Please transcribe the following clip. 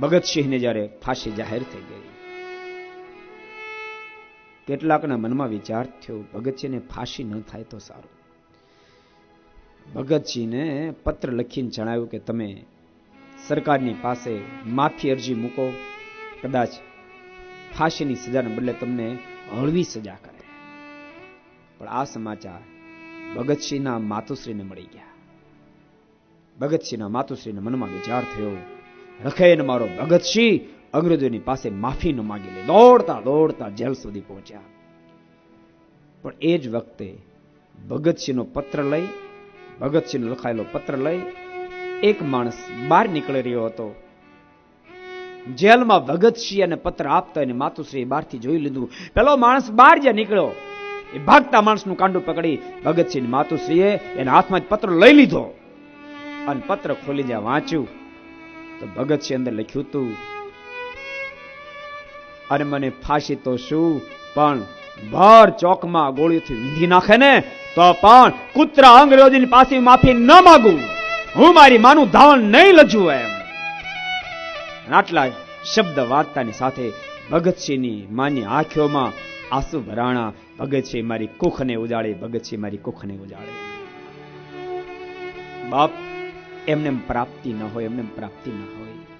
ભગતસિંહને જ્યારે ફાંસી જાહેર થઈ ગઈ, કેટલાકના મનમાં વિચાર થયો ભગતસિંહને ફાંસી ન થાય તો સારું. ભગતસિંહને પત્ર લખીને જણાવ્યું કે તમે સરકારની પાસે માફી અરજી મૂકો, કદાચ ફાંસીની સજાને બદલે તમને હળવી સજા કરે. પણ આ સમાચાર ભગતસિંહના માતુશ્રીને મળી ગયા. ભગતસિંહના માતુશ્રીને મનમાં વિચાર થયો રખેન મારો ભગતસિંહ અંગ્રેજોની પાસે માફી ન માગી લે. દોડતા દોડતા જેલ સુધી પહોંચ્યા. પણ એ જ વખતે ભગતસિંહનો પત્ર લઈ ભગતસિંહનો લખાયેલો પત્ર લઈ એક માણસ બહાર નીકળી રહ્યો હતો. જેલમાં ભગતસિંહ અને પત્ર આપતા અને માતુશ્રી બહારથી જોઈ લીધું. પેલો માણસ બહાર જ્યાં નીકળ્યો, એ ભાગતા માણસનું કાંડું પકડી ભગતસિંહ માતુશ્રીએ એના હાથમાં જ પત્ર લઈ લીધો. અને પત્ર ખોલી જ્યાં વાંચ્યું તો ભગતસિંહ અંદર લખ્યું હતું અને મને ફાંસી તો શું? પણ ભર ચોકમાં ગોળીઓથી વીંધી નાખે ને તો પણ કૂતરા અંગ્રેજોની પાસે માફી ન માગું. હું મારી માનું ધાવણ નહીં લજું એમ. આટલા શબ્દ વાર્તાની સાથે ભગતસિંહની માની આંખોમાં આંસુ ભરાણા ભગતસિંહ મારી કુખને ઉજાડે ભગતસિંહ મારી કુખને ઉજાડે બાપ એમને એમ પ્રાપ્તિ ન હોય એમને એમ પ્રાપ્તિ ન હોય.